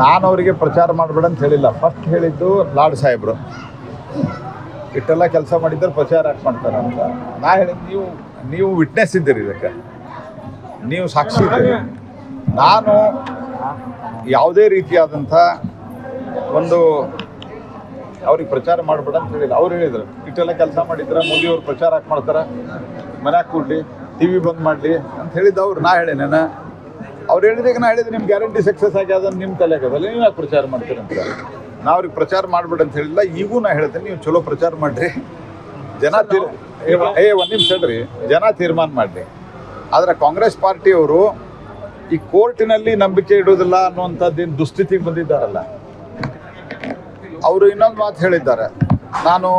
ನಾನು ಅವರಿಗೆ ಪ್ರಚಾರ ಮಾಡಬೇಡ ಅಂತ ಹೇಳಿಲ್ಲ. ಫಸ್ಟ್ ಹೇಳಿದ್ದು ಲಾಡ್ ಸಾಹೇಬರು. ಇಷ್ಟೆಲ್ಲ ಕೆಲಸ ಮಾಡಿದ್ರೆ ಪ್ರಚಾರ ಯಾಕೆ ಮಾಡ್ತಾರೆ ಅಂತ. ನಾ ಹೇಳಿದ್ದು ನೀವು ನೀವು ವಿಟ್ನೆಸ್ ಇದ್ದೀರಿ ಇದಕ್ಕೆ. ನೀವು ಸಾಕ್ಷಿ ಇದ್ದೀರಿ. ನಾನು ಯಾವುದೇ ರೀತಿಯಾದಂಥ ಒಂದು ಅವ್ರಿಗೆ ಪ್ರಚಾರ ಮಾಡಬೇಡ ಅಂತ ಹೇಳಿಲ್ಲ. ಅವ್ರು ಹೇಳಿದರು ಇಷ್ಟೆಲ್ಲ ಕೆಲಸ ಮಾಡಿದ್ರೆ ಮೋದಿಯವ್ರು ಪ್ರಚಾರ ಯಾಕೆ ಮಾಡ್ತಾರೆ? ಮನ್ಯಾಗ ಕೂಡಲಿ ಟಿ ವಿ ಬಂದ್ ಮಾಡಲಿ ಅಂತ ಹೇಳಿದ್ದು ಅವ್ರು. ನಾ ಹೇಳೇನೇನ ಅವ್ರು ಹೇಳಿದಾಗ ನಾ ಹೇಳಿದ್ರೆ ನಿಮ್ಮ ಗ್ಯಾರಂಟಿ ಸಕ್ಸಸ್ ಅದನ್ನು ನಿಮ್ಮ ತಲೆ ಆಗದಲ್ಲ ನೀವು ಯಾಕೆ ಪ್ರಚಾರ ಮಾಡ್ತೀರಿ ಅಂತ? ನಾ ಅವ್ರಿಗೆ ಪ್ರಚಾರ ಮಾಡ್ಬೇಡ ಅಂತ ಹೇಳಿಲ್ಲ. ಈಗೂ ನಾ ಹೇಳ್ತೇನೆ ನೀವು ಚಲೋ ಪ್ರಚಾರ ಮಾಡಿರಿ. ಜನ ತೀರ್ ಏ ಒಂದು ನಿಮಿಷ ಹೇಳ್ರಿ. ಜನ ತೀರ್ಮಾನ ಮಾಡಿರಿ. ಆದರೆ ಕಾಂಗ್ರೆಸ್ ಪಾರ್ಟಿಯವರು ಈ ಕೋರ್ಟಿನಲ್ಲಿ ನಂಬಿಕೆ ಇಡೋದಿಲ್ಲ ಅನ್ನುವಂಥದ್ದೇನು ದುಸ್ಥಿತಿಗೆ ಬಂದಿದ್ದಾರಲ್ಲ? ಅವರು ಇನ್ನೊಂದು ಮಾತು ಹೇಳಿದ್ದಾರೆ. ನಾನು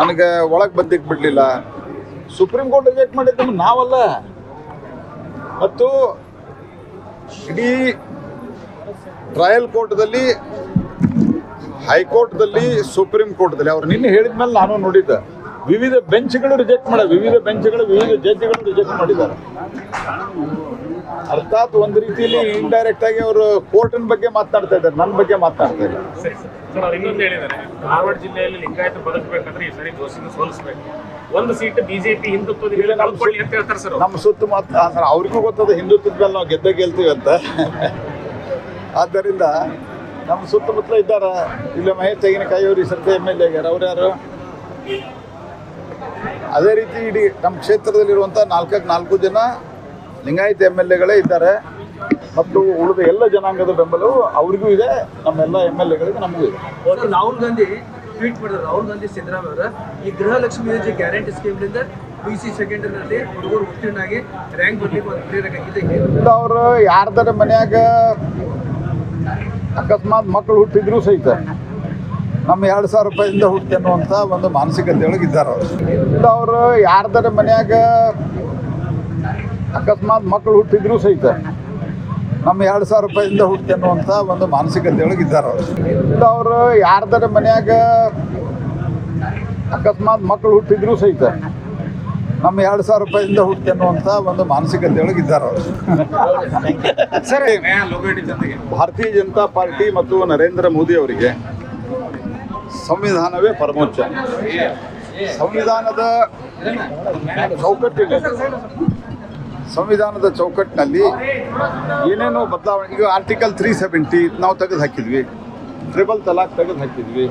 ನನಗೆ ಒಳಗೆ ಬಂದಿಕ್ಕೆ ಬಿಡಲಿಲ್ಲ. ಸುಪ್ರೀಂ ಕೋರ್ಟ್ ರಿಜೆಕ್ಟ್ ಮಾಡಿದ್ದು? ನಾವಲ್ಲ. ಮತ್ತು ಇಡೀ ಟ್ರಯಲ್ ಕೋರ್ಟ್ದಲ್ಲಿ, ಹೈಕೋರ್ಟ್ದಲ್ಲಿ, ಸುಪ್ರೀಂ ಕೋರ್ಟ್ದಲ್ಲಿ, ಅವ್ರು ನಿನ್ನೆ ಹೇಳಿದ ಮೇಲೆ ನಾನು ನೋಡಿದ್ದೆ. ವಿವಿಧ ಬೆಂಚ್ಗಳು ರಿಜೆಕ್ಟ್ ಮಾಡ, ವಿವಿಧ ಬೆಂಚ್ಗಳು, ವಿವಿಧ ಜಡ್ಜ್ಗಳು ರಿಜೆಕ್ಟ್ ಮಾಡಿದ್ದಾರೆ. ಅರ್ಥಾತ್ ಒಂದು ರೀತಿಯಲ್ಲಿ ಇಂಡೈರೆಕ್ಟ್ ಆಗಿ ಅವರು ಕೋರ್ಟ್ ಬಗ್ಗೆ ಮಾತನಾಡ್ತಾ ಇದ್ದಾರೆ ನನ್ನ ಬಗ್ಗೆ ಮಾತನಾಡ್ತಾ ಇಲ್ಲ. ಸರಿ ಸರ್. ಸರ್ ಅವ್ರು ಇನ್ನೊಂದು ಹೇಳಿದ್ದಾರೆ. ಧಾರವಾಡ ಜಿಲ್ಲೆಯಲ್ಲಿ ಲಿಂಗಾಯತ ಬದುಕಬೇಕಂದ್ರೆ ಈ ಸರಿ ಜೋಶಿನ ಸೋಲಿಸಬೇಕು. ಒಂದು ಸೀಟ್ ಬಿಜೆಪಿ ಹಿಂದುತ್ವದಿಂದ ಕಳ್ಕೊಳ್ಳಿ ಅಂತ ಹೇಳ್ತಾರೆ ಸರ್ ಅವ್ರು. ನಮ್ಮ ಸುತ್ತಮುತ್ತ ಅಂದ್ರೆ ಅವ್ರಿಗೂ ಗೊತ್ತದ ಹಿಂದುತ್ವದ ಮೇಲೆ ನಾವು ಗೆದ್ದ ಗೆಲ್ತೀವಿ ಅಂತ. ಆದ್ದರಿಂದ ನಮ್ಮ ಸುತ್ತಮುತ್ತಲ ಇದ್ದಾರೆ ಇಲ್ಲ ಮಹೇಶ್ ತೆಂಗಿನಕಾಯಿ ಅವರು ಈ ಸರ್ತಿ ಎಂ ಎಲ್ ಎ ಆಗ್ಯಾರ ಅವ್ರು ಯಾರು? ಅದೇ ರೀತಿ ಇಡೀ ನಮ್ಮ ಕ್ಷೇತ್ರದಲ್ಲಿರುವಂಥ ನಾಲ್ಕಕ್ಕೆ ನಾಲ್ಕು ಜನ ಲಿಂಗಾಯತ ಎಂ ಎಲ್ ಎಗಳೇ ಇದ್ದಾರೆ. ಮತ್ತು ಉಳಿದ ಎಲ್ಲ ಜನಾಂಗದ ಬೆಂಬಲವು ಅವ್ರಿಗೂ ಇದೆ. ನಮ್ಮೆಲ್ಲ ಎಂ ಎಲ್ ಎಗಳಿಗೆ ನಮಗೂ ಇದೆ. ರಾಹುಲ್ ಗಾಂಧಿ ಟ್ವೀಟ್ ಮಾಡಿದ್ರು ರಾಹುಲ್ ಗಾಂಧಿ ಸಿದ್ದರಾಮಯ್ಯ ಅವರ ಈ ಗೃಹಲಕ್ಷ್ಮಿ ಯೋಜನೆ ಗ್ಯಾರಂಟಿ ಸ್ಕೀಮ್ನಿಂದ ಪಿ ಸಿ ಸೆಕೆಂಡರಿನಲ್ಲಿ ಹುಡುಗರು ಉತ್ತೀರ್ಣಾಗಿ ರ್ಯಾಂಕ್ ಬರ್ಲಿಕ್ಕೆ ಒಂದು ಪ್ರೇರಕ ಇದೆ. ಅವರು ಯಾರ್ದಾರ ಮನ್ಯಾಗ ಅಕಸ್ಮಾತ್ ಮಕ್ಕಳು ಹುಟ್ಟಿದ್ರು ಸಹಿತ ನಮ್ಮ ಎರಡು ಸಾವಿರ ರೂಪಾಯಿಂದ ಹುಟ್ಟಿ ಅನ್ನುವಂಥ ಒಂದು ಮಾನಸಿಕತೆ ಒಳಗಿದ್ದಾರೆ ಅವರು ಯಾರ್ದಾರ ಮನ್ಯಾಗ ಅಕಸ್ಮಾತ್ ಮಕ್ಕಳು ಹುಟ್ಟಿದ್ರು ಸಹಿತ ನಮ್ಮ ಎರಡು ಸಾವಿರ ರೂಪಾಯಿಂದ ಹುಟ್ಟಿ ಅನ್ನುವಂಥ ಒಂದು ಮಾನಸಿಕತೆ ಒಳಗೆ ಇದ್ದಾರೆ ಅವರು ಅವರು ಯಾರ್ದಾರ ಮನ್ಯಾಗ ಅಕಸ್ಮಾತ್ ಮಕ್ಕಳು ಹುಟ್ಟಿದ್ರು ಸಹಿತ ನಮ್ಮ ಎರಡು ಸಾವಿರ ರೂಪಾಯಿಂದ ಹುಟ್ಟಿ ಅನ್ನುವಂಥ ಒಂದು ಮಾನಸಿಕತೆ ಒಳಗೆ ಇದ್ದಾರೆ ಅವರು. ಸರಿ. ಭಾರತೀಯ ಜನತಾ ಪಾರ್ಟಿ ಮತ್ತು ನರೇಂದ್ರ ಮೋದಿ ಅವರಿಗೆ ಸಂವಿಧಾನವೇ ಪರಮೋಚ್ಚ. ಸಂವಿಧಾನದ ಚೌಕಟ್ಟಿನಲ್ಲಿ ಸಂವಿಧಾನದ ಚೌಕಟ್ಟಿನಲ್ಲಿ ಏನೇನೋ ಬದಲಾವಣೆ, ಈಗ ಆರ್ಟಿಕಲ್ ತ್ರೀ ಸೆವೆಂಟಿ ನಾವು ತೆಗೆದು ಹಾಕಿದ್ವಿ ಟ್ರಿಬಲ್ ತಲಾಖ್ ತೆಗೆದು ಹಾಕಿದ್ವಿ